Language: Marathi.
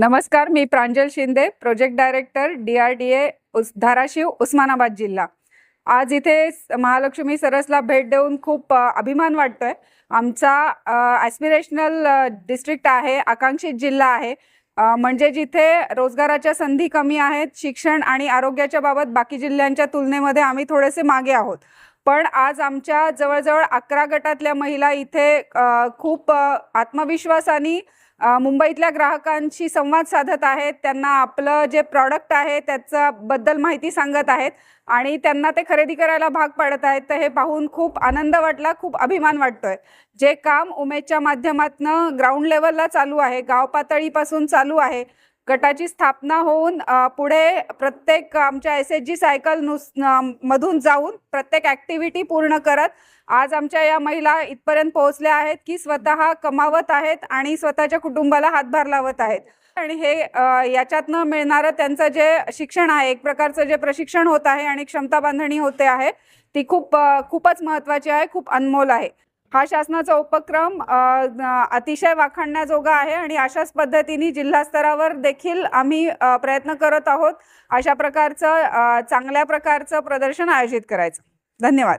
नमस्कार मी Pranjal Shinde project director D R D A उस धाराशिव उस्मानाबाद जिल्हा. आज इथे महालक्ष्मी सरसला भेट देऊन खूप अभिमान वाटतोय. आमचा ॲस्पिरेशनल डिस्ट्रिक्ट आहे आकांक्षित जिल्हा आहे. म्हणजे जिथे रोजगाराच्या संधी कमी आहेत शिक्षण आणि आरोग्याच्या बाबत बाकी जिल्ह्यांच्या तुलनेमध्ये आम्ही थोडेसे मागे आहोत. पण आज आमच्या जवळजवळ अकरा गटातल्या महिला इथे खूप आत्मविश्वासाने मुंबईतल्या ग्राहकांशी संवाद साधत आहेत. त्यांना आपलं जे प्रॉडक्ट आहे त्याच्याबद्दल माहिती सांगत आहेत आणि त्यांना ते खरेदी करायला भाग पाडत आहेत. तर हे पाहून खूप आनंद वाटला खूप अभिमान वाटतोय. जे काम उमेदच्या माध्यमातनं ग्राउंड लेवलला चालू आहे गाव पातळीपासून चालू आहे गटाची स्थापना होऊन पुढे प्रत्येक आमच्या एस एच जी सायकल नुस मधून जाऊन प्रत्येक ॲक्टिव्हिटी पूर्ण करत आज आमच्या या महिला इथपर्यंत पोहोचल्या आहेत की स्वतः कमावत आहेत आणि स्वतःच्या कुटुंबाला हातभार लावत आहेत. आणि हे याच्यातनं मिळणारं त्यांचं जे शिक्षण आहे एक प्रकारचं जे प्रशिक्षण होत आहे आणि क्षमता बांधणी होते आहे ती खूप खूपच महत्त्वाची आहे खूप अनमोल आहे. हा शासनाचा उपक्रम अतिशय वाखाणण्याजोगा आहे आणि अशाच पद्धतीने जिल्हा स्तरावर देखील आम्ही प्रयत्न करत आहोत अशा प्रकारचं चांगल्या प्रकारचं प्रदर्शन आयोजित करायचं. धन्यवाद.